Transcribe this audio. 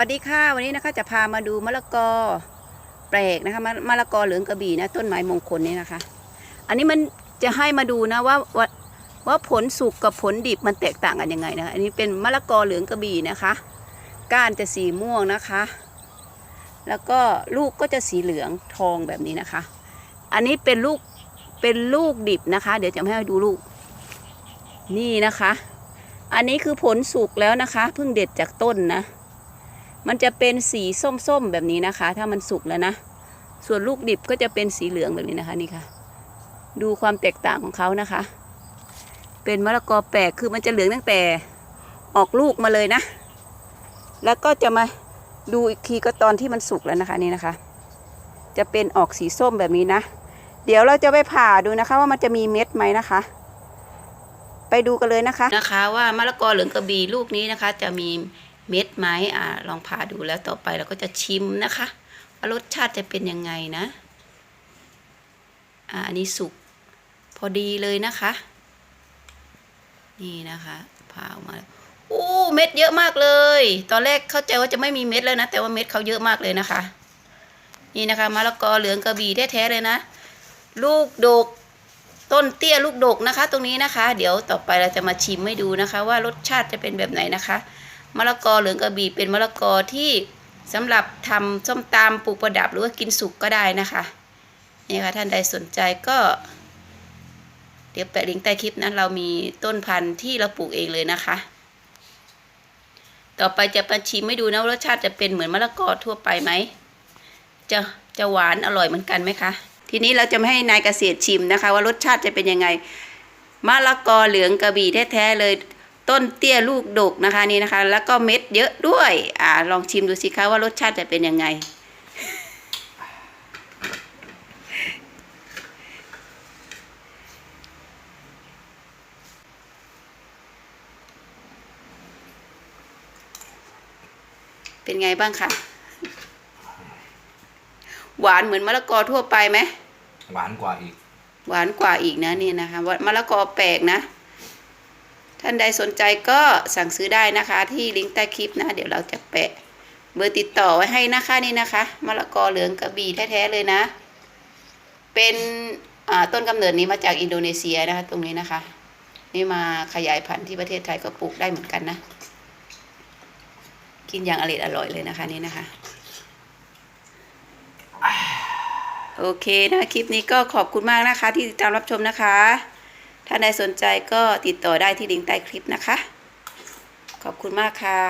สวัสดีค่ะวันนี้นะคะจะพามาดูมะละกอแปลกนะคะมะมะละกอเหลืองกระบี่นะต้นไม้มงคลนี่นะคะ อันนี้มันจะให้มาดูนะว่าว่าว่าผลสุกกับผลดิบมันแตกต่างกันยังไงนะคะอันนี้เป็นมะละกอเหลืองกระบี่นะคะ ก้านจะสีม่วงนะคะ แล้วก็ลูกก็จะสีเหลืองทองแบบนี้นะคะ อันนี้เป็นลูกเป็นลูกดิบนะคะ เดี๋ยวจะให้ดูลูก นี่นะคะ อันนี้คือผลสุกแล้วนะคะเพิ่งเด็ดจากต้นนะ มันจะเป็นสีส้มๆแบบนี้นะคะ ถ้ามันสุกแล้วนะ ส่วนลูกดิบก็จะเป็นสีเหลืองแบบนี้นะคะนี่ค่ะ ดูความแตกต่างของเขานะคะ เป็นมะละกอแปลกคือมันจะเหลืองตั้งแต่ออกลูกมาเลยนะ แล้วก็จะมาดูอีกทีก็ตอนที่มันสุกแล้วนะคะนี่นะคะ จะเป็นออกสีส้มแบบนี้นะ เดี๋ยวเราจะไปผ่าดูนะคะ ว่ามันจะมีเม็ดไหมนะคะ ไปดูกันเลยนะคะนะคะ ว่ามะละกอเหลืองกระบี่ลูกนี้นะคะ จะมี เม็ดไหมอ่าลองผ่าดูแล้วต่อไปเราก็จะชิมนะคะว่ารสชาติจะเป็นยังไงนะอ่าอันนี้สุกพอดีเลยนะคะ นี่นะคะผ่าออกมาโอ้เม็ดเยอะมากเลย ตอนแรกเข้าใจว่าจะไม่มีเม็ดแล้วนะ แต่ว่าเม็ดเขาเยอะมากเลยนะคะ นี่นะคะมะละกอเหลืองกระบี่แท้ๆเลยนะ ลูกดกต้นเตี้ยลูกดกนะคะ ตรงนี้นะคะ เดี๋ยวต่อไปเราจะมาชิมให้ดูนะคะ ว่ารสชาติจะเป็นแบบไหนนะคะ มะละกอเหลืองกระบี่เป็นมะละกอที่สำหรับทำส้มตำปลูกประดับหรือว่ากินสุกก็ได้นะคะนี่ค่ะท่านใดสนใจก็ เดี๋ยวแปะลิงก์ใต้คลิปนะเรามีต้นพันธุ์ที่เราปลูกเองเลยนะคะ ต่อไปจะมาชิมให้ดูนะรสชาติจะเป็นเหมือนมะละกอทั่วไปไหมจะจะหวานอร่อยเหมือนกันไหมคะทีนี้เราจะไม่ให้นายเกษตรชิมนะคะ ว่ารสชาติจะเป็นยังไงมะละกอเหลืองกระบี่แท้ๆเลย ต้นเตี้ยลูกดกนะคะนี่นะคะ แล้วก็เม็ดเยอะด้วยอ่าลองชิมดูสิคะว่ารสชาติจะเป็นยังไง เป็นไงบ้างคะหวานเหมือนมะละกอทั่วไปไหมหวานกว่าอีก หวานกว่าอีกนะนี่นะคะว่ามะละกอแปลกนะ ท่านใดสนใจก็สั่งซื้อได้นะคะ ที่ลิงก์ใต้คลิปนะ เดี๋ยวเราจะแปะเบอร์ติดต่อไว้ให้นะคะนี่นะคะมะละกอเหลืองกระบี่แท้ๆเลยนะ เป็นต้นกำเนิดนี้มาจากอินโดนีเซียนะคะ ตรงนี้นะคะ นี่มาขยายพันธุ์ที่ประเทศไทยก็ปลูกได้เหมือนกันนะ กินอย่างอร่อยอร่อยเลยนะคะนี่นะคะโอเคนะ คลิปนี้ก็ขอบคุณมากนะคะ ที่ติดตามรับชมนะคะ ถ้าใดสนใจก็ติดต่อได้ที่ลิงก์ใต้คลิปนะคะ ขอบคุณมากค่ะ